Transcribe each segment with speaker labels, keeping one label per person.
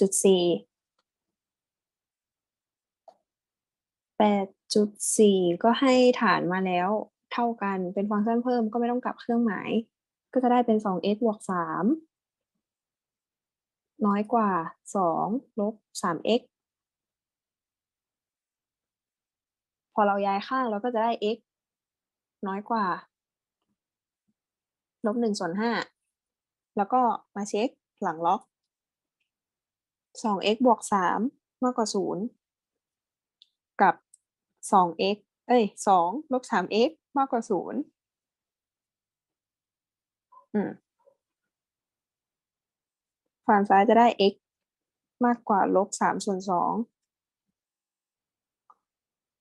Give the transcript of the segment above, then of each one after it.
Speaker 1: จุดสี่แปดจุดสี่ก็ให้ฐานมาแล้วเท่ากันเป็นฟังก์ชันเพิ่มก็ไม่ต้องกลับเครื่องหมาย ก็จะได้เป็นสอง x บวกสามน้อยกว่าสองลบสาม x พอเราย้ายข้างเราก็จะได้ x น้อยกว่าลบหนึ่งส่วนห้าแล้วก็มาเช็คหลังล็อก สอง x บวกสามมากกว่าศูนย์กับสอง x เอ้ยสองลบสาม x มากกว่าศูนย์อืมฝั่งซ้ายจะได้ x มากกว่าลบสามส่วนสอง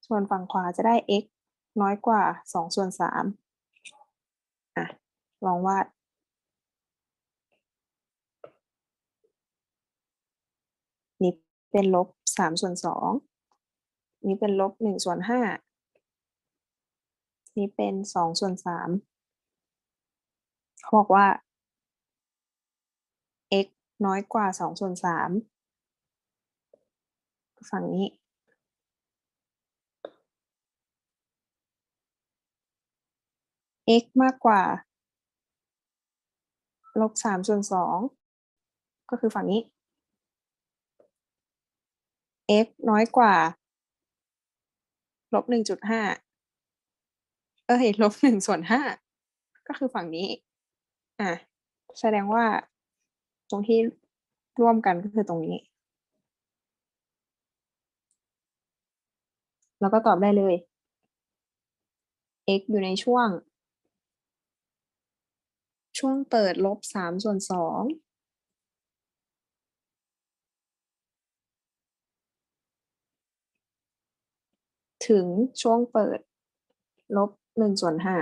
Speaker 1: ส่วนฝั่งขวาจะได้ x น้อยกว่าสองส่วนสามอะ ลองวาด นี่ เป็นลบสามส่วนสองนี่เป็นลบหนึ่งส่วนห้านี่เป็นสองส่วนสามเขาบอกว่า x น้อยกว่าสองส่วนสามฝั่งนี้ x มากกว่าลบสามส่วนสองก็คือฝั่งนี้ x น้อยกว่าลบหนึ่งจุดห้าเอ้ยลบหนึ่งส่วนห้าก็คือฝั่งนี้ อะ แสดงว่าตรงที่ร่วมกันก็คือตรงนี้ แล้วก็ตอบได้เลย x อยู่ในช่วง ช่วงเปิดลบสามส่วนสอง ถึงช่วงเปิด ลบหนึ่งส่วนห้า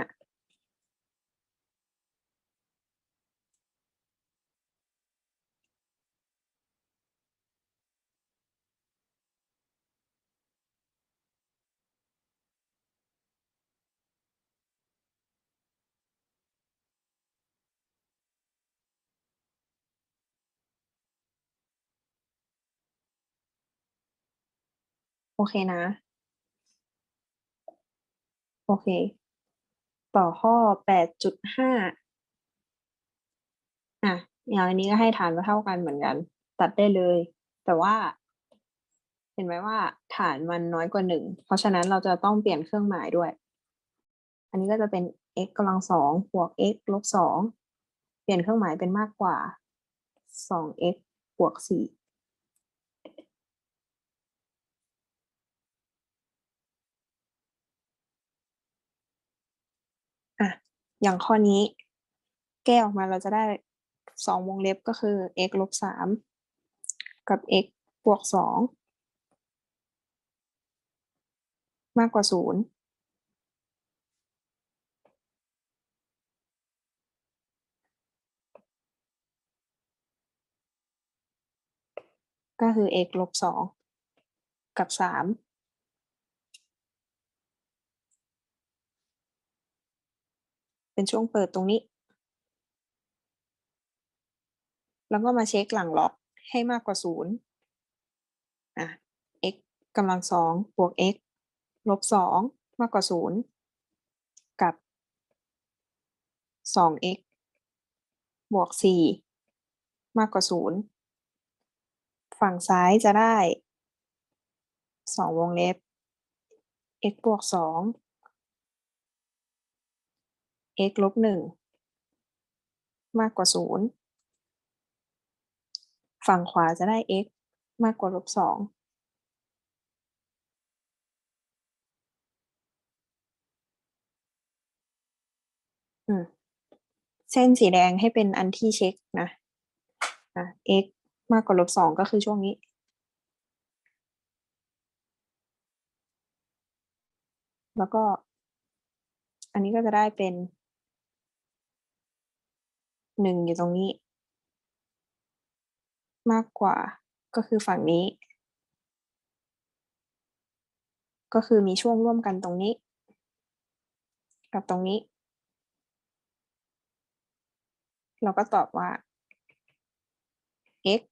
Speaker 1: โอเคนะ โอเค ต่อข้อแปดจุดห้าอะ อย่างอันนี้ก็ให้ฐานมาเท่ากันเหมือนกัน ตัดได้เลย แต่ว่า เห็นไหมว่าฐานมันน้อยกว่าหนึ่ง เพราะฉะนั้นเราจะต้องเปลี่ยนเครื่องหมายด้วย อันนี้ก็จะเป็น x กำลังสองบวก x ลบสอง เปลี่ยนเครื่องหมายเป็นมากกว่าสอง x บวกสี่ อะ อย่างข้อนี้ แก้ออกมาเราจะได้สองวงเล็บก็คือ x ลบสามกับ x บวกสองมากกว่าศูนย์ก็คือ x ลบสองกับสาม เป็นช่วงเปิดตรงนี้ แล้วก็มาเช็คหลังล็อกให้มากกว่าศูนย์อะ x กำลังสองบวก x ลบสองมากกว่าศูนย์กับสอง x บวกสี่มากกว่าศูนย์ฝั่งซ้ายจะได้สองวงเล็บ x บวกสอง x ลบหนึ่งมากกว่าศูนย์ฝั่งขวาจะได้ x มากกว่าลบสองเส้นสีแดงให้เป็นอันที่เช็คนะะ x มากกว่าลบสองก็คือช่วงนี้ แล้วก็ อันนี้ก็จะได้เป็น หนึ่งอยู่ตรงนี้ มากกว่าก็คือฝั่งนี้ ก็คือมีช่วงร่วมกันตรงนี้ กับตรงนี้ เราก็ตอบว่า x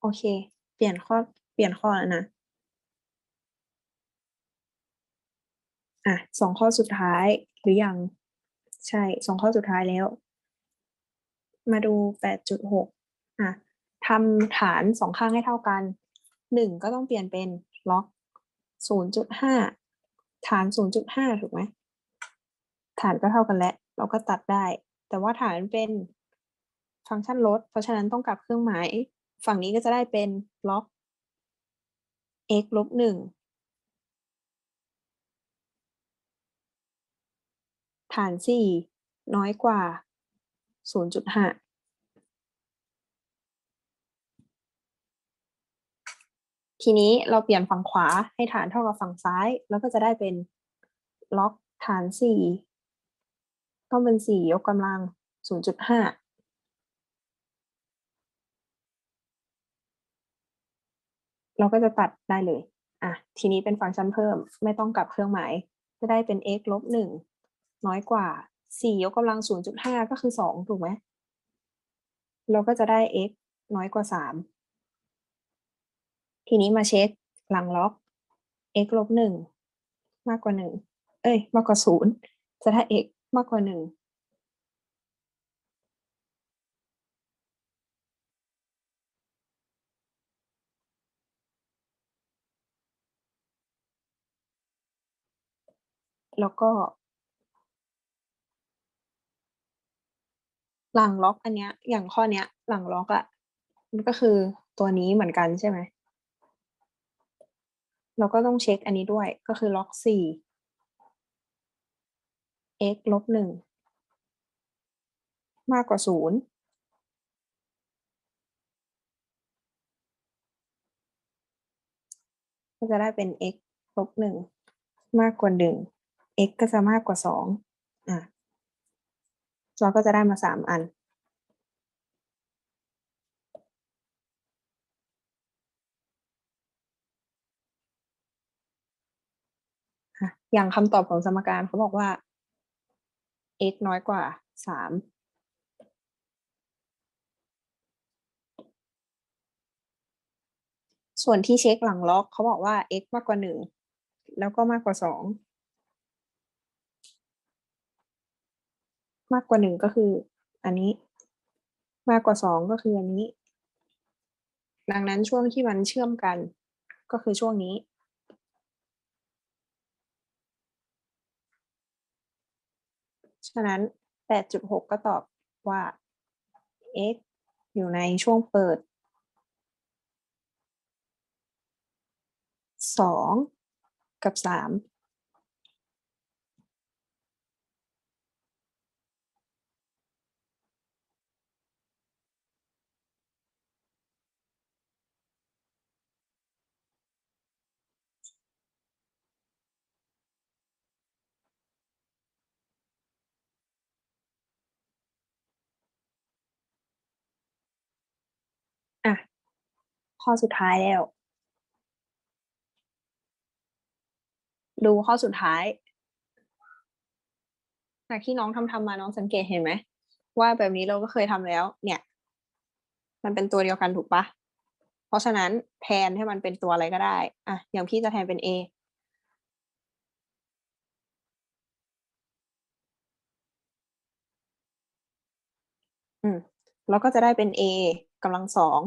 Speaker 1: โอเค เปลี่ยนข้อ เปลี่ยนข้อแล้วนะ อะสองข้อสุดท้ายหรือยัง ใช่สองข้อสุดท้ายแล้ว มาดูแปดจุดหกอะทำฐานสองข้างให้เท่ากันหนึ่งก็ต้องเปลี่ยนเป็นล็อกศูนย์จุดห้าฐานศูนย์จุดห้าถูกไหมฐานก็เท่ากันแล้ว เราก็ตัดได้ แต่ว่าฐานเป็นฟังก์ชันลด เพราะฉะนั้นต้องกลับเครื่องหมาย ฝั่งนี้ก็จะได้เป็นล็อก x ลบหนึ่งฐานสี่น้อยกว่า 0.5ทีนี้เราเปลี่ยนฝั่งขวาให้ฐานเท่ากับฝั่งซ้าย แล้วก็จะได้เป็นล็อกฐานสี่ต้องเป็นสี่ยกกำลัง 0.5 เราก็จะตัดได้เลย อะ ทีนี้เป็นฟังก์ชันเพิ่ม ไม่ต้องกลับเครื่องหมาย จะได้เป็น x ลบหนึ่งน้อยกว่าสี่ยกกำลังศูนย์จุดห้าก็คือสองถูกไหม เราก็จะได้ x น้อยกว่าสามทีนี้มาเช็คหลังล็อก x ลบหนึ่งมากกว่าหนึ่งเอ้ย มากกว่าศูนย์จะได้ x มากกว่าหนึ่ง แล้วก็หลังล็อกอันเนี้ย อย่างข้อเนี้ย หลังล็อกอะมันก็คือตัวนี้เหมือนกันใช่ไหมเราก็ต้องเช็คอันนี้ด้วยก็คือล็อกสี่ x ลบหนึ่งมากกว่าศูนย์ก็จะได้เป็น x ลบหนึ่งมากกว่าหนึ่ง x ก็จะมากกว่าสองอะเราก็จะได้มาสามอัน อย่างคำตอบของสมการเขาบอกว่า x น้อยกว่าสามส่วนที่เช็คหลังล็อกเขาบอกว่า x มากกว่าหนึ่งแล้วก็มากกว่าสอง มากกว่าหนึ่งก็คือ อันนี้ มากกว่าสองก็คืออันนี้ ดังนั้นช่วงที่มันเชื่อมกัน ก็คือช่วงนี้ ฉะนั้น 8.6 ก็ตอบว่า x อยู่ในช่วงเปิด 2 กับ 3 ข้อสุดท้ายแล้ว ดูข้อสุดท้าย จากที่น้องทำทำมาน้องสังเกตเห็นไหม ว่าแบบนี้เราก็เคยทำแล้ว เนี่ย มันเป็นตัวเดียวกันถูกปะเพราะฉะนั้นแทนให้มันเป็นตัวอะไรก็ได้ อะ อย่างพี่จะแทนเป็น a อืม แล้วก็จะได้เป็น a กำลังสอง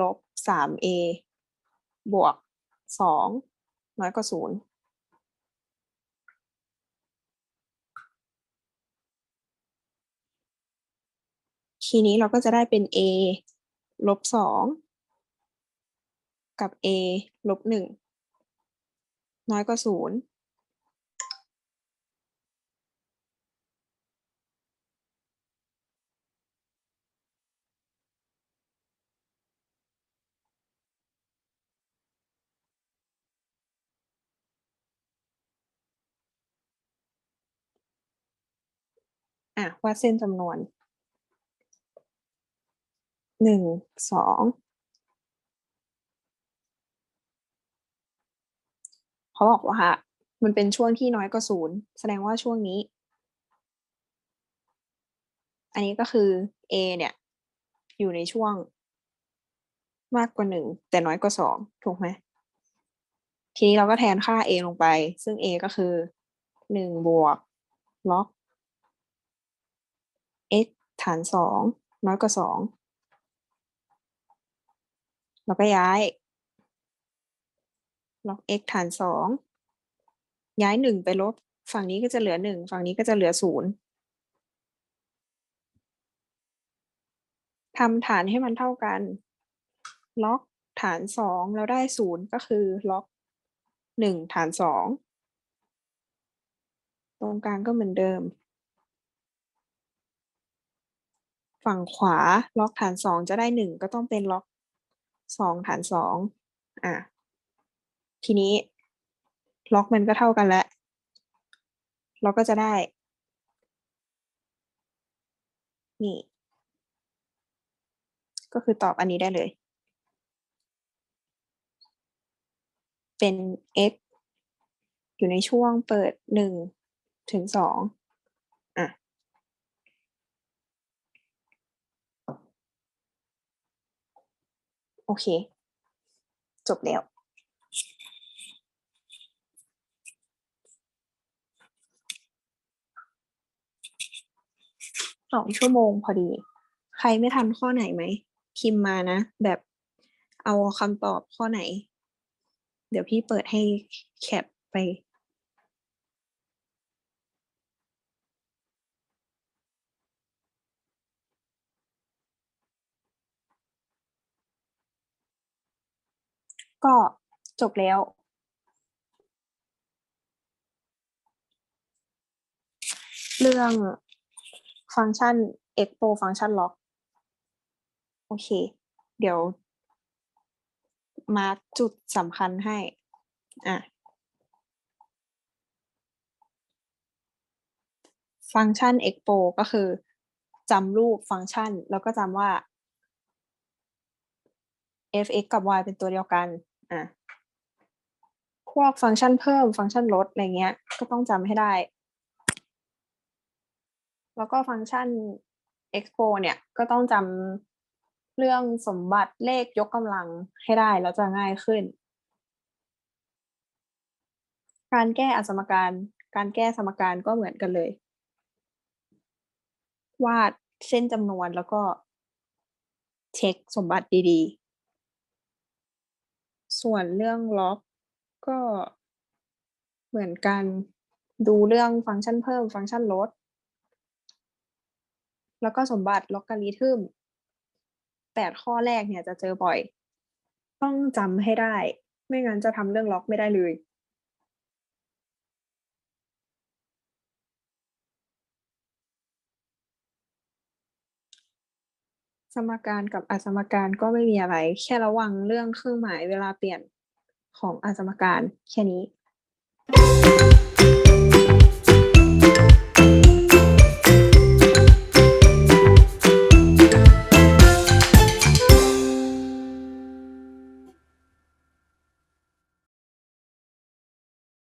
Speaker 1: ลบสาม a บวกสองน้อยกว่าศูนย์ทีนี้เราก็จะได้เป็น a ลบสองกับ a ลบหนึ่งน้อยกว่าศูนย์ อะวาดเส้นจำนวนหนึ่งสองเขาบอกว่ามันเป็นช่วงที่น้อยกว่าศูนย์แสดงว่าช่วงนี้ อันนี้ก็คือ A เนี่ย อยู่ในช่วงมากกว่าหนึ่งแต่น้อยกว่าสองถูกไหมทีนี้เราก็แทนค่า a ลงไป ซึ่ง a ก็คือหนึ่งบวกล็อก x ฐานสองน้อยกว่าสองเราก็ย้ายล็อก x ฐานสองย้ายหนึ่งไปลบ ฝั่งนี้ก็จะเหลือหนึ่งฝั่งนี้ก็จะเหลือศูนย์ทำฐานให้มันเท่ากัน ล็อกฐานสองแล้วได้ศูนย์ก็คือล็อกหนึ่งฐานสองตรงกลางก็เหมือนเดิม ฝั่งขวาล็อกฐานสองจะได้หนึ่งก็ต้องเป็นล็อกสองฐานสองอะทีนี้ล็อกมันก็เท่ากันแล้ว เราก็จะได้ นี่ ก็คือตอบอันนี้ได้เลย เป็น x อยู่ในช่วงเปิดหนึ่งถึงสองอะ โอเค จบแล้ว สองชั่วโมงพอดี ใครไม่ทันข้อไหนไหม พิมพ์มานะ แบบเอาคำตอบข้อไหน เดี๋ยวพี่เปิดให้แคปไป ก็จบแล้ว เรื่องฟังก์ชัน expo ฟังก์ชัน lock โอเค เดี๋ยว มาร์กจุดสำคัญให้ อะ ฟังก์ชัน expo ก็คือจำรูปฟังก์ชัน แล้วก็จำว่า f(x) กับ y เป็นตัวเดียวกัน อะพวกฟังก์ชันเพิ่มฟังก์ชันลดอะไรเงี้ย ก็ต้องจำให้ได้ แล้วก็ฟังก์ชัน expo เนี่ยก็ต้องจำเรื่องสมบัติเลขยกกำลังให้ได้แล้วจะง่ายขึ้น การแก้อสมการ การแก้สมการก็เหมือนกันเลย วาดเส้นจำนวนแล้วก็เช็คสมบัติดีๆ ส่วนเรื่องล็อกก็เหมือนกันดูเรื่องฟังก์ชันเพิ่ม ฟังก์ชันลด แล้วก็สมบัติล็อกการิทึมแปดข้อแรกเนี่ยจะเจอบ่อย ต้องจำให้ได้ ไม่งั้นจะทำเรื่องล็อกไม่ได้เลย สมการกับอสมการก็ไม่มีอะไร แค่ระวังเรื่องเครื่องหมายเวลาเปลี่ยนของอสมการแค่นี้